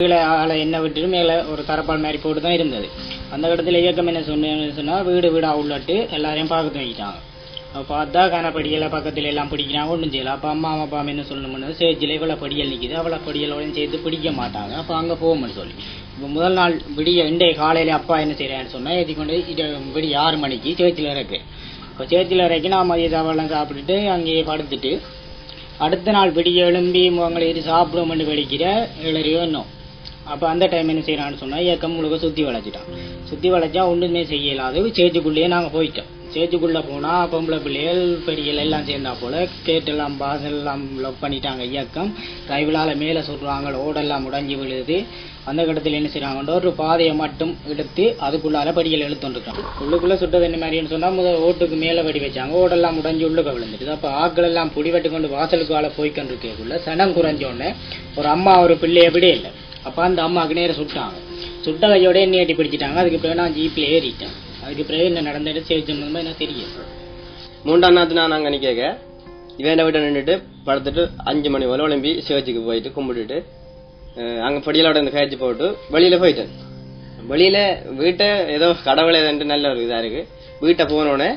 கீழே ஆளை என்ன விட்டுட்டு மேலே ஒரு தரப்பால் மாதிரி போட்டு தான் இருந்தது. அந்த இடத்துல இயக்கம் என்ன சொன்னேன்னு சொன்னால் வீடு வீடாக உள்ளட்டு எல்லாரையும் பார்க்க வைக்கிட்டாங்க அப்போ பார்த்தா கனப்படியலை பக்கத்தில் எல்லாம் பிடிக்கிறாங்க ஒன்றும் செய்யலாம் அப்போ அம்மா அப்பா என்ன சொல்லணும்னு சேச்சில் இவ்வளோ படியல் நிற்கிது அவ்வளோ படியலோடையும் சேர்த்து பிடிக்க மாட்டாங்க. அப்போ அங்கே போகும்னு சொல்லி. இப்போ முதல் நாள் விடிய இன்றைய காலையில் அப்பா என்ன செய்கிறான்னு சொன்னால் ஏற்றி கொண்டு இது விடிய ஆறு மணிக்கு சேச்சில் இறக்கு. இப்போ சேச்சில் இறக்கி நான் மதிய சாப்பாடுலாம் சாப்பிட்டுட்டு அங்கேயே படுத்துட்டு அடுத்த நாள் விடிய எழும்பி முகங்களை ஏறி சாப்பிடுவோம்னு வெடிக்கிற ஏழரையோ இன்னும் அப்போ அந்த டைம் என்ன செய்யறான்னு சொன்னால் இயக்கம் முழுக்க சுற்றி வளைச்சிட்டான் சுற்றி வளைச்சா ஒன்றுமே செய்யலாது. சேச்சுக்குள்ளேயே நாங்கள் போயிட்டோம். சேச்சுக்குள்ள போனால் பொம்பளை பிள்ளைகள் பெரியல் எல்லாம் சேர்ந்தா போல் கேட்டெல்லாம் பாசல் எல்லாம் லொக் பண்ணிட்டாங்க இயக்கம். ரைவிலால மேலே சொல்கிறாங்க ஓடெல்லாம் முடங்கி விழுது. அந்த இடத்துல என்ன செய்கிறாங்கன்ற ஒரு பாதையை மட்டும் எடுத்து அதுக்குள்ளால படிகள் இழுத்துருக்கான் உள்ளுக்குள்ளே சுட்டது என்ன மாதிரின்னு சொன்னால் முதல் ஓட்டுக்கு மேலே வெடி வச்சாங்க. ஓடெல்லாம் முடஞ்சி உள்ளுக்க விழுந்துட்டு அப்போ ஆக்கள் எல்லாம் புடிவெட்டு கொண்டு வாசலுக்கு வாழ போய்க்கொண்டிருக்கக்குள்ள சனம் குறைஞ்சோடனே ஒரு அம்மா ஒரு பிள்ளை விட இல்லை. அப்போ அந்த அம்மா அக்னேரை சுட்டாங்க. சுட்ட கையோட எண்ணி ஏட்டி பிடிச்சிட்டாங்க. அதுக்கு பிறகு நான் ஜீப்பில் ஏறிட்டேன். அதுக்கு பிறகு என்ன நடந்துட்டு சேர்த்து எனக்கு தெரியும். மூன்றாம் நாத்து நான் அங்கே நிற்க இவன் வீட்டை நின்றுட்டு படுத்துட்டு அஞ்சு மணி போல ஒலிம்பி சிவச்சிக்கு போயிட்டு கும்பிட்டுட்டு அங்கே படியலோட இந்த கயிற்சி போட்டு வெளியில் போயிட்டேன். வெளியில் வீட்டை ஏதோ கடவுளை ஏதோ நல்ல ஒரு இதாக இருக்குது வீட்டை போனோடனே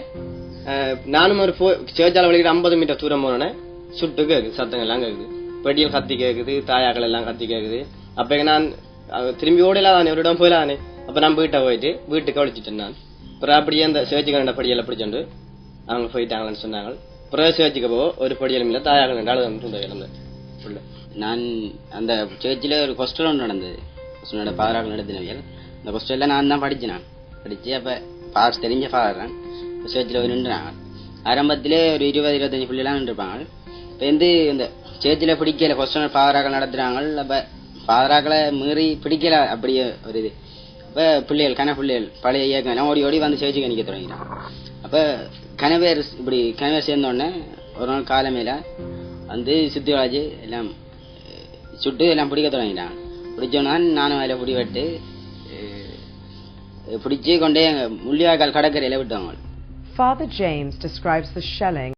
நானும் ஒரு போ சேர்ச்சால வழிகிட்டு ஐம்பது மீட்டர் தூரம் போனோடனே சுட்டு கேட்குது சத்தங்கள்லாம் கேட்குது கேக்குது. கத்தி கேட்குது தாயாக்கள் எல்லாம் கத்தி கேட்குது அப்ப நான் திரும்பி ஓடலாம் ஒரு இடம் போயிடலானே அப்ப நான் வீட்டை போயிட்டு வீட்டுக்கு ஒழிச்சிட்டேன் நான் அப்புறம் அப்படியே அந்த சிவச்சி கண்ட படியலை பிடிச்சோண்டு அவங்க போயிட்டாங்கன்னு சொன்னாங்க அப்புறம் சிவச்சிக்கு போ ஒரு படியலும் இல்லை தாயாக ரெண்டாவது வந்து இறந்தேன் உள்ள நான் அந்த சேர்ச்சில் ஒரு ஹாஸ்டல் ஒன்று நடந்தது ஹாஸ்டலோட பாதராக நடத்தினவியல் அந்த ஹாஸ்டலில் நான் தான் படித்தேன் நான் படித்து அப்போ பாஸ் தெரிஞ்ச ஃபாதர் தான் சேர்ச்சில் ஒரு நின்றுறாங்க ஆரம்பத்திலே ஒரு இருபது இருபத்தஞ்சு பிள்ளைலாம் நின்றுருப்பாங்க இப்போ வந்து இந்த சேர்ச்சில் பிடிக்கல ஹாஸ்டல் பாதராக்கள் நடத்துகிறாங்க அப்போ பாதராக்களை மீறி பிடிக்கல அப்படியே ஒரு இது. அப்போ பிள்ளைகள் கன பிள்ளைகள் பழைய இயக்கம் எல்லாம் ஓடி ஓடி வந்து சேர்ச்சிக்கு நிற்க தொடங்கிட்டான் அப்போ கனவேர் இப்படி கனவேர் சேர்ந்தோடனே ஒரு நாள் காலமேல வந்து சுத்தி வளைச்சு எல்லாம் சுட்டு எல்லாம் பிடிக்க தொடங்கிட்டாங்க. பிடிச்சோன்னா நானும் அதில் பிடி வெட்டு பிடிச்சி கொண்டே முள்ளியாக்கால் கடற்கரையில் விட்டாங்க Father James describes the shelling